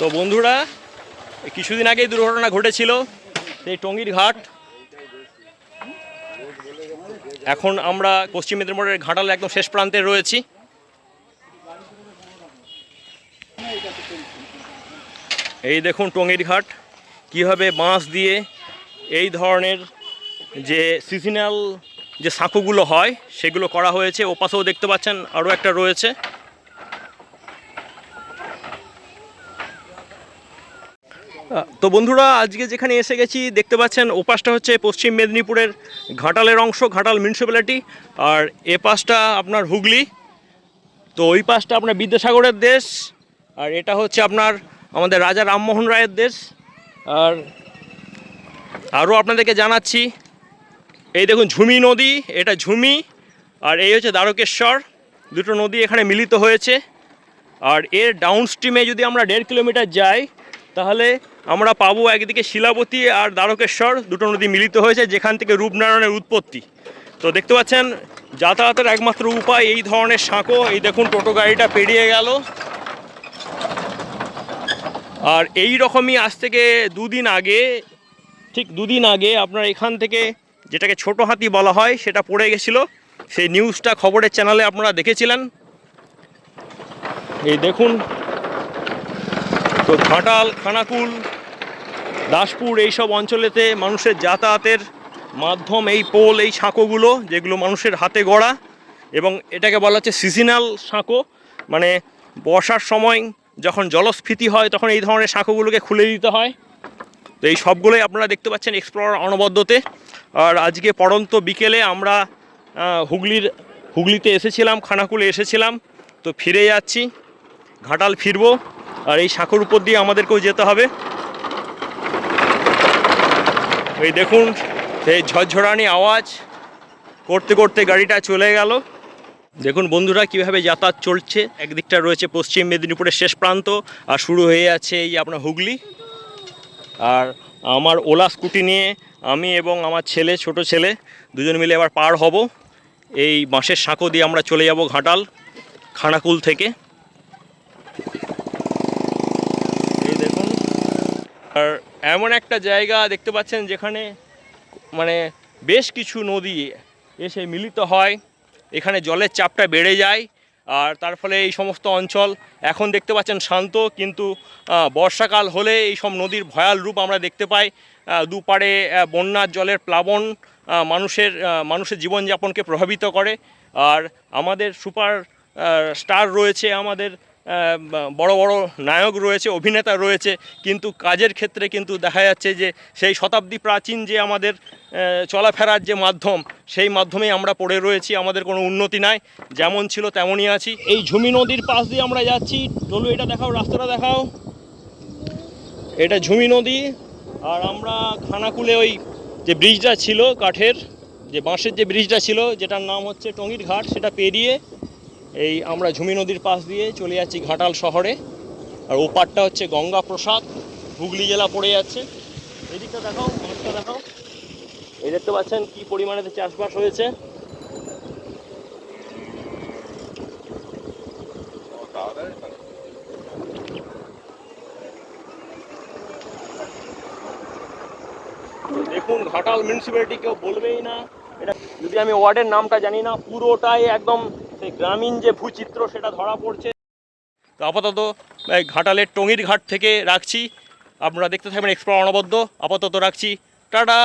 তো বন্ধুরা কিছুদিন আগেই দুর্ঘটনা ঘটেছিল এই টঙ্গীর ঘাট। এখন আমরা পশ্চিম মেদিনীপুরের ঘাটাল একদম শেষ প্রান্তে রয়েছি। এই দেখুন টঙ্গীর ঘাট, কীভাবে বাঁশ দিয়ে এই ধরনের যে সিজনাল যে সাঁকোগুলো হয়, সেগুলো করা হয়েছে। ওপাশেও দেখতে পাচ্ছেন আরও একটা রয়েছে। তো বন্ধুরা, আজকে যেখানে এসে গেছি, দেখতে পাচ্ছেন ও পাশটা হচ্ছে পশ্চিম মেদিনীপুরের ঘাটালের অংশ, ঘাটাল মিউনিসিপ্যালিটি আর এ পাশটা আপনার হুগলি। তো ওই পাশটা আপনার বিদ্যাসাগরের দেশ, আর এটা হচ্ছে আপনার আমাদের রাজা রামমোহন রায়ের দেশ। আর আরও আপনাদেরকে জানাচ্ছি, এই দেখুন ঝুমি নদী, এটা ঝুমি, আর এই হচ্ছে দ্বারকেশ্বর। দুটো নদী এখানে মিলিত হয়েছে। আর এর ডাউন স্ট্রিমে যদি আমরা দেড় কিলোমিটার যাই, তাহলে আমরা পাবো একদিকে শিলাবতী আর দ্বারকেশ্বর, দুটো নদী মিলিত হয়েছে, যেখান থেকে রূপনারায়ণের উৎপত্তি। তো দেখতে পাচ্ছেন, যাতায়াতের একমাত্র উপায় এই ধরনের সাঁকো। এই দেখুন, টোটো গাড়িটা পেরিয়ে গেল। আর এই রকমই আজ থেকে দুদিন আগে, ঠিক দুদিন আগে আপনার এখান থেকে যেটাকে ছোট হাতি বলা হয়, সেটা পড়ে গেছিল। সেই নিউজটা খবরের চ্যানেলে আপনারা দেখেছিলেন। এই দেখুন, তো ঘাটাল, খানাকুল দাসপুর এইসব অঞ্চলেতে মানুষের যাতায়াতের মাধ্যম, এই পোল, এই সাঁকোগুলো, যেগুলো মানুষের হাতে গড়া এবং এটাকে বলা হচ্ছে সিজনাল সাঁকো। মানে বর্ষার সময় যখন জলস্ফীতি হয়, তখন এই ধরনের সাঁকোগুলোকে খুলে দিতে হয়। তো এই সবগুলোই আপনারা দেখতে পাচ্ছেন এক্সপ্লোর অনবদ্যতে। আর আজকে পড়ন্ত বিকেলে আমরা হুগলির, হুগলিতে এসেছিলাম, খানাকুলে এসেছিলাম। তো ফিরে যাচ্ছি, ঘাটাল ফিরবো। আর এই সাঁকোর উপর দিয়ে আমাদেরকেও যেতে হবে। এই দেখুন এই ঝরঝরানি আওয়াজ। করতে করতে গাড়িটা চলে গেল। দেখুন বন্ধুরা, কীভাবে যাতায়াত চলছে। একদিকটা রয়েছে পশ্চিম মেদিনীপুরের শেষ প্রান্ত, আর শুরু হয়ে যাচ্ছে এই আপনার হুগলি। আর আমার ওলা স্কুটি নিয়ে আমি এবং আমার ছেলে, ছোট ছেলে, দুজন মিলে এবার পার হব। এই বাঁশের সাঁকো দিয়ে আমরা চলে যাব ঘাটাল, খানাকুল থেকে এই দেখুন আর এমন একটা জায়গা দেখতে পাচ্ছেন যেখানে মানে বেশ কিছু নদী এসে মিলিত হয়। এখানে জলের চাপটা বেড়ে যায় আর তার ফলে এই সমস্ত অঞ্চল এখন দেখতে পাচ্ছেন শান্ত, কিন্তু বর্ষাকাল হলে এই সব নদীর ভয়াল রূপ আমরা দেখতে পাই। দুপাড়ে বন্যার জলের প্লাবন মানুষের মানুষের জীবনযাপনকে প্রভাবিত করে। আর আমাদের সুপার স্টার রয়েছে আমাদের বড় বড় নায়ক রয়েছে, অভিনেতা রয়েছে, কিন্তু কাজের ক্ষেত্রে কিন্তু দেখা যাচ্ছে যে সেই শতাব্দী প্রাচীন যে আমাদের চলাফেরার যে মাধ্যম, সেই মাধ্যমেই আমরা পড়ে রয়েছি, আমাদের কোনো উন্নতি নাই, যেমন ছিল তেমনই আছি। এই ঝুমি নদীর পাশ দিয়ে আমরা যাচ্ছি। চলু এটা দেখাও, রাস্তাটা দেখাও। এটা ঝুমি নদী, আর আমরা খানাকুলে ওই যে ব্রিজটা ছিল, কাঠের, যে বাঁশের যে ব্রিজটা ছিল, যেটার নাম হচ্ছে টঙ্গীর ঘাট সেটা পেরিয়ে এই আমরা ঝুমি নদীর পাশ দিয়ে চলে যাচ্ছি ঘাটাল শহরে। আর ওপারটা হচ্ছে গঙ্গা প্রসাদ। হুগলি জেলা পড়ে যাচ্ছে। এদিকটা দেখাও মাছটা দেখাও। এই দেখতে পাচ্ছেন কি পরিমাণে চাষবাস হয়েছে। দেখুন, ঘাটাল মিউনিসিপ্যালিটি কেউ বলবেই না। এটা যদি আমি ওয়ার্ডের নামটা জানি না, পুরোটাই একদম সেই গ্রামীণ যে ভূচিত্র সেটা ধরা পড়ছে। তো আপাতত ঘাটালের টঙ্গির ঘাট থেকে রাখছি। আপনারা দেখতে থাকবেন এক্সপ্লোর অনবদ্য। আপাতত রাখছি। টাটা!